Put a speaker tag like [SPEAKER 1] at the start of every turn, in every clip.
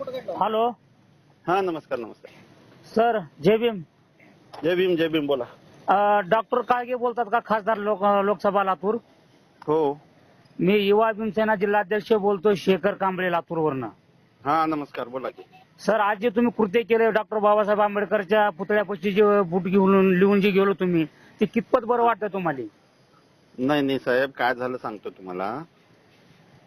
[SPEAKER 1] Hello.
[SPEAKER 2] हा नमस्कार नमस्कार.
[SPEAKER 1] सर जय भीम.
[SPEAKER 2] जय भीम जय भीम बोला.
[SPEAKER 1] डॉक्टर काळगे बोलतात का खासदार लोक लोकसभा लातूर?
[SPEAKER 2] हो.
[SPEAKER 1] मी युवा भीमसेना जिल्हाध्यक्ष बोलतोय शेखर कांबळे लातूरवरनं.
[SPEAKER 2] हा नमस्कार बोला की.
[SPEAKER 1] सर आज जे तुम्ही कृत्य केले डॉक्टर बाबासाहेब आंबेडकरच्या पुतळ्यापाशी जे बुट घेऊन लिहून जे गेलो तुम्ही ते कितपत बरं वाटतं तुम्हाला?
[SPEAKER 2] नाही नाही साहेब काय झालं सांगतो तुम्हाला.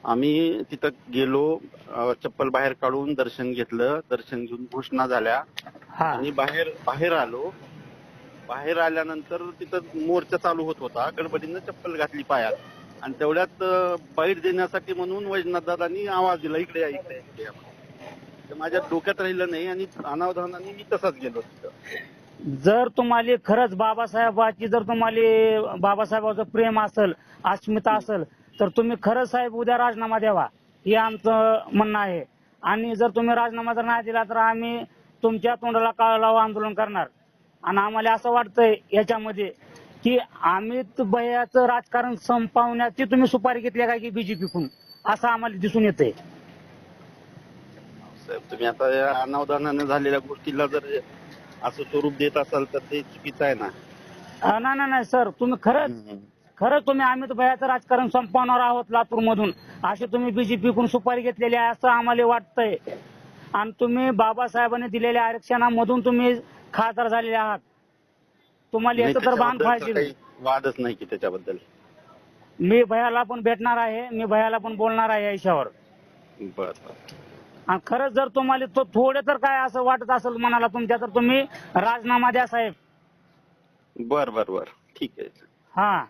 [SPEAKER 2] आम्ही तिथं गेलो अं, चप्पल बाहेर काढून दर्शन घेतलं. दर्शन घेऊन घोषणा झाल्या.
[SPEAKER 1] हा.
[SPEAKER 2] आणि बाहेर बाहेर आलो. बाहेर आल्यानंतर तिथं मोर्चा चालू होत होता. गडबडीनं चप्पल घातली पायात. आणि तेवढ्यात अं, बाईट देण्यासाठी म्हणून वैजनाथ दादांनी आवाज दिला इकडे या इकडे या, इकडे या. माझ्या डोक्यात राहिलं नाही आणि अनावधानाने मी तसाच गेलो तिथं.
[SPEAKER 1] जर तुम्हाला खरंच बाबासाहेबाची जर तुम्हाला बाबासाहेबाचं प्रेम असेल अस्मिता असेल तर तुम्ही खरंच साहेब उद्या राजीनामा द्यावा हे आमचं म्हणणं आहे. आणि जर तुम्ही राजीनामा जर नाही दिला तर आम्ही तुमच्या तोंडाला काळा लावा आंदोलन करणार. आणि आम्हाला असं वाटतंय याच्यामध्ये की अमित भैयाचं राजकारण संपवण्याची तुम्ही सुपारी घेतली काय की बीजेपीकडून? असं आम्हाला दिसून येतंय.
[SPEAKER 2] साहेब तुम्ही आता या अनावधानाने झालेल्या गोष्टीला जर असं स्वरूप देत असाल तर ते चुकीचं आहे ना?
[SPEAKER 1] अं, नाही नाही नाही सर तुम्ही खरंच खरंच तुम्ही अमित भयाचं राजकारण संपवणार आहोत लातूर मधून अशी तुम्ही बीजेपीकडून सुपारी घेतलेली आहे असं आम्हाला वाटतंय. आणि तुम्ही बाबासाहेबांनी दिलेल्या आरक्षणामधून तुम्ही खासदार झालेले आहात. तुम्हाला याचं तर
[SPEAKER 2] त्याच्याबद्दल
[SPEAKER 1] पाहिजे
[SPEAKER 2] वादच नाही की त्याच्याबद्दल.
[SPEAKER 1] मी भयाला पण भेटणार आहे मी भयाला पण बोलणार आहे या विषयावर.
[SPEAKER 2] बर.
[SPEAKER 1] आणि खरंच जर तुम्हाला तो थोडे तर काय असं वाटत असेल मनाला तुमच्या तर तुम्ही राजीनामा द्या साहेब.
[SPEAKER 2] बर बर बर. ठीक आहे.
[SPEAKER 1] हा.